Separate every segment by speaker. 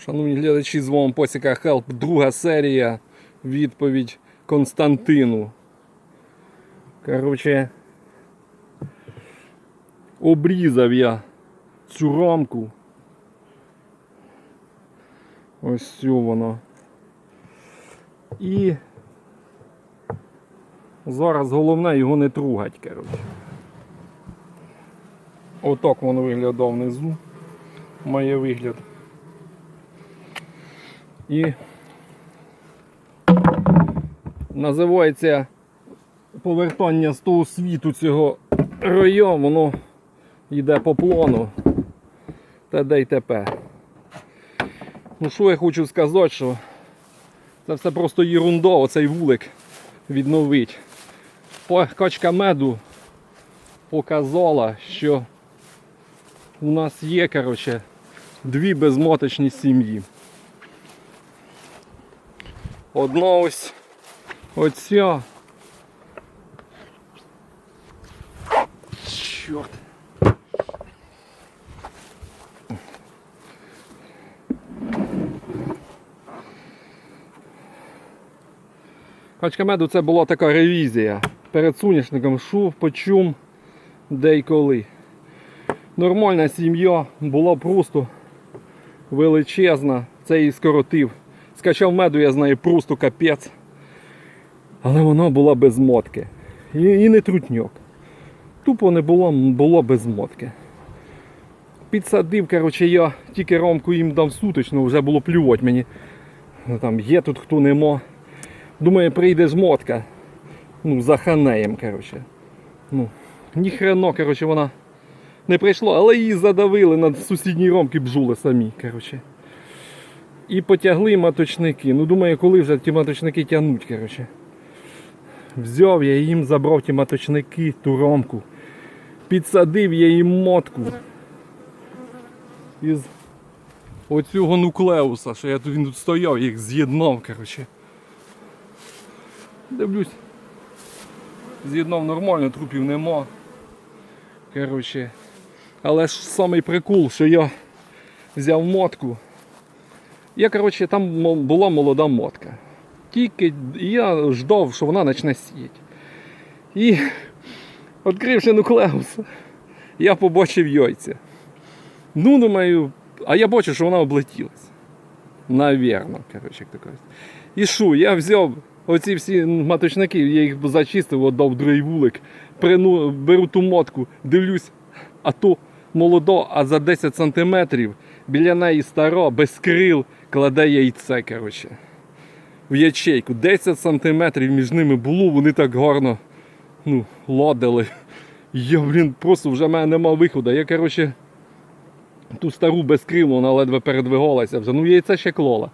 Speaker 1: Шановні глядачі, з вами Посіка Хелп, друга серія. Відповідь Константину. Коротше, обрізав я цю рамку. Ось цю воно. І зараз головне його не трогать, коротше. Отак воно виглядав внизу. Має вигляд. І називається повертання з того світу цього району, воно йде по плану. ТД і ТП. Ну що я хочу сказати, що це все просто єрунда, оцей вулик відновить. Качка меду показала, що у нас є, коротше, дві безмоточні сім'ї. Одна ось оця. Чорт. Качка меду це була така ревізія. Перед соняшником шув, почум, де й коли. Нормальна сім'я була просто величезна. Це і скоротив. Скачав меду, я знаю, просто капець. Але вона була без мотки. І, і не трутньок. Тупо не було, було без мотки. Підсадив, коротше, я тільки ромку їм дав суточну, вже було плювати мені. Ну, Там є тут хто нема. Думаю, прийде жмотка. Ну, за ханеєм, коротше. Ну, ніхрено, коротше, вона не прийшла, але її задавили на сусідній ромки бжули самі, коротше. І потягли маточники. Ну, думаю, коли вже ті маточники тягнуть, коротше. Взяв я їм, забрав ті маточники, ту ромку. Підсадив я їм мотку. Із оцього нуклеуса, що я тут він тут стояв, їх з'єднав, коротше. Дивлюсь. З'єднав нормально, трупів нема. Коротше. Але ж самий прикол, що я взяв мотку. Я, коротше, там була молода мотка. Тільки я ждав, що вона почне сіяти. І, відкривши нуклеус, я побачив яйця. Ну, думаю, а я бачу, що вона облетілась. Навірно, коротше, як кажуть. І що, я взяв оці всі маточники, я їх зачистив, віддав другий вулик, прину, беру ту мотку, дивлюсь, а то молодо, а за 10 сантиметрів біля неї стара, без крил, кладе яйце, коротше. В ячейку. 10 сантиметрів між ними було, вони так гарно ну, ладили. Я, блін, просто вже в мене нема виходу. Я, коротше, ту стару безкрилу, вона ледве передвигалася вже. Ну, яйце ще клола.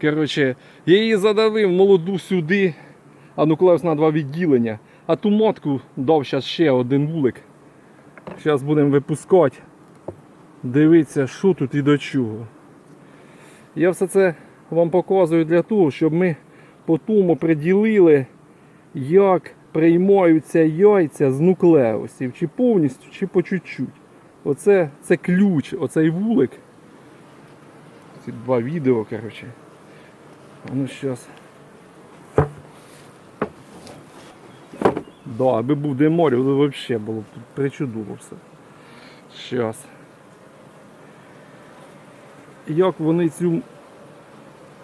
Speaker 1: Коротше, я її задавив молоду сюди, а нуклеус на два відділення. А ту мотку дав ще один вулик. Зараз будемо випускати. Дивіться, що тут і до чого. Я все це вам показую для того, щоб ми по тому приділили, як приймаються яйця з нуклеусів, чи повністю, чи по чуть-чуть. Оце це ключ, оцей вулик. Ці два відео, коротше. А ну зараз. Да, аби був де море, то взагалі було б причудово все. Щас. Як вони цю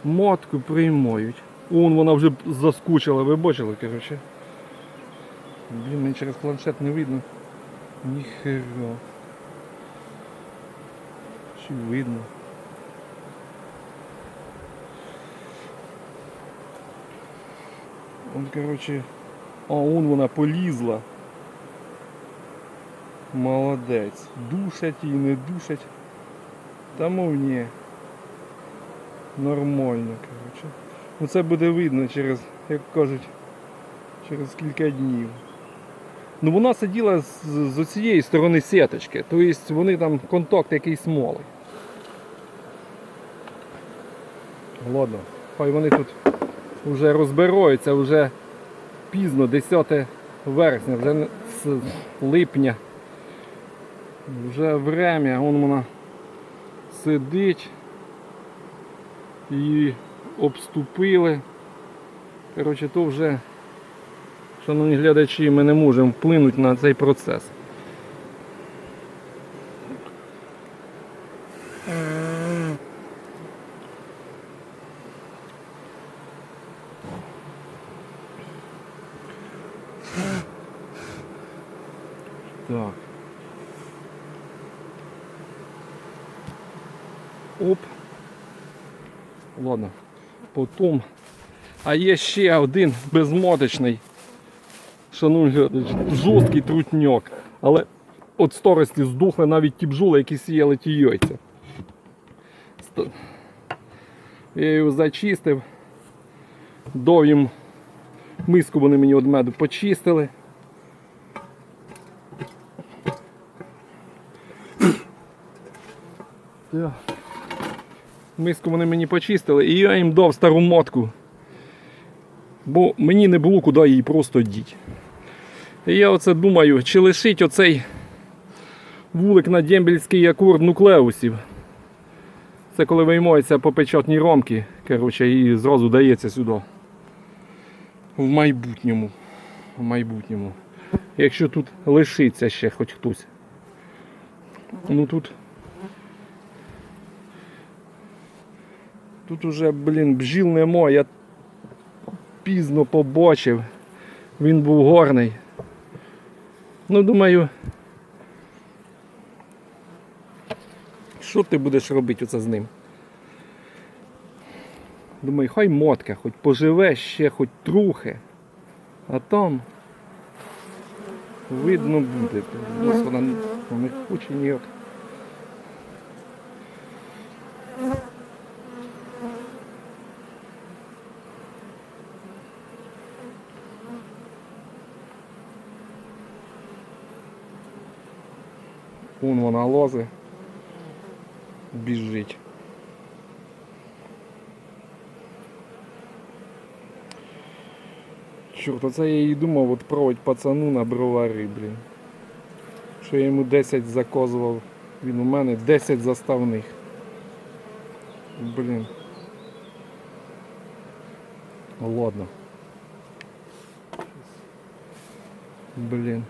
Speaker 1: матку приймають. Вон вона вже заскучила, ви бачили, коротше. Блін, мені через планшет не видно. Ніхера. Чи видно? Он, короче, а он вона полізла. Молодець. Душать її, не душать. Та мов ні. Нормально, коротше. Ну це буде видно через, як кажуть, через кілька днів. Ну вона сиділа з, з цієї сторони сіточки, тобто вони там контакт якийсь моли. Ладно, хай вони тут вже розбираються, вже пізно, 10 вересня, вже з липня. Вже время, вон вона сидить. і обступили. Коротше, то вже, шановні глядачі, ми не можемо вплинути на цей процес. Так. Оп. Ладно. Потім. А є ще один безмоточний. Шановні жорсткий трутньок. Але от старості здохли навіть ті бджоли, які сіяли ті яйця. Я його зачистив. Дав їм миску вони мені від меду почистили. Так. Миску вони мені почистили і я їм дав стару мотку. Бо мені не було куди її просто діть. І я оце думаю, чи лишить оцей вулик на дембельський акорд нуклеусів. Це коли виймаються по печатній ромки, коротше, і зразу дається сюди. В майбутньому. В майбутньому. Якщо тут лишиться ще хоч хтось. Ну тут. Тут уже, блін, бджіл нема, я пізно побачив. Він був горний. Ну, думаю. Що ти будеш робити оце з ним? Думаю, хай мотка, хоч поживе ще, хоч трохи. А там видно буде. Вона не хоче ніяк. Вон вона лози. Біжить. Чорт, оце я і думав відправити пацану на бровари, блін. Що я йому 10 заказував. Він у мене 10 заставних. Блін. Ну, Ладно. Блін.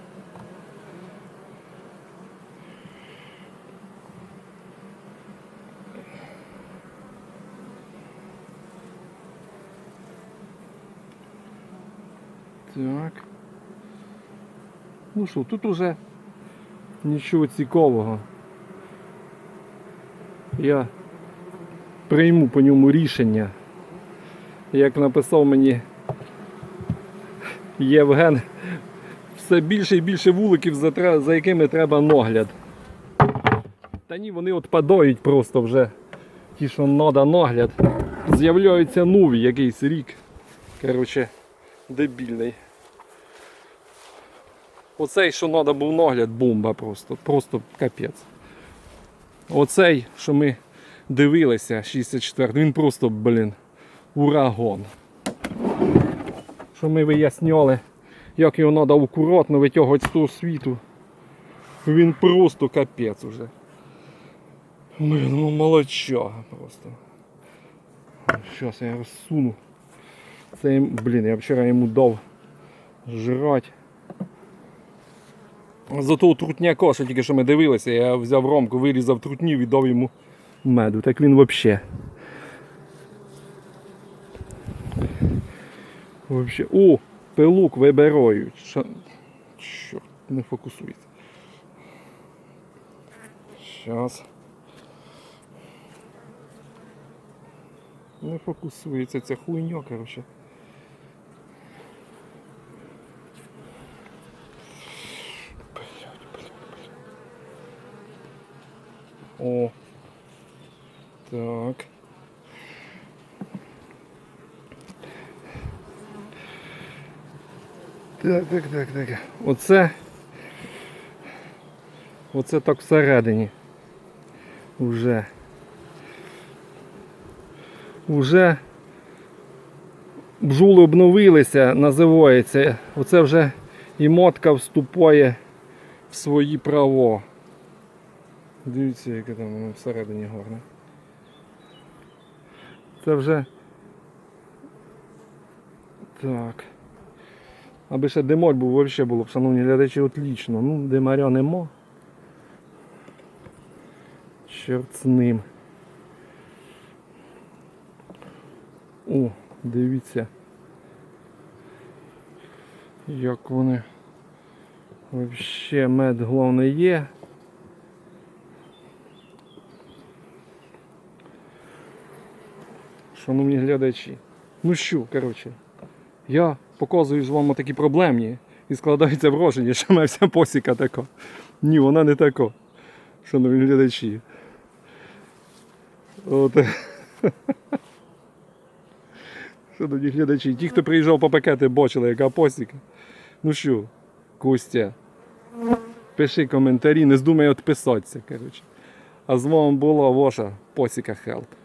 Speaker 1: Так. Ну що, тут уже нічого цікавого. Я прийму по ньому рішення. Як написав мені Євген, все більше і більше вуликів, за, якими треба нагляд. Та ні, вони отпадають просто вже. Ті, що треба нагляд. З'являються нові якийсь рік. Коротше, дебільний. Оцей, що треба був нагляд, бомба просто. Просто капець. Оцей, що ми дивилися, 64 він просто, блін, урагон. Що ми виясняли, як його треба акуратно витягувати з того світу. Він просто капець уже. Блін, ну молодчага просто. Зараз я розсуну. Це, блін, я вчора йому дав жрать. За того трутняка, що тільки що ми дивилися, я взяв ромку, вирізав трутнів і дав йому меду. Так він взагалі. Вообще. О, пилук вибирають. Ша... Чорт, не фокусується. Щас. Не фокусується ця хуйня, коротше. О. Так. Так, так, так, так. Оце. Оце так всередині. Уже. Уже бджоли обновилися, називається. Оце вже і мотка вступає в свої права. Дивіться, яке там воно всередині гарне. Це вже. Так. Аби ще димок був, взагалі було б, шановні глядачі, отлично. Ну, димаря нема. Чорт з ним. О, дивіться. Як вони. Вообще мед головне є. Шановні глядачі. Ну що, коротше, я показую ж вам такі проблемні і складається враження, що моя вся посіка така. Ні, вона не така. Шановні глядачі. От. Шановні глядачі, ті, хто приїжджав по пакети, бачили, яка посіка. Ну що, Костя, пиши коментарі, не здумай відписатися, коротше. А з вами була ваша посіка Хелп.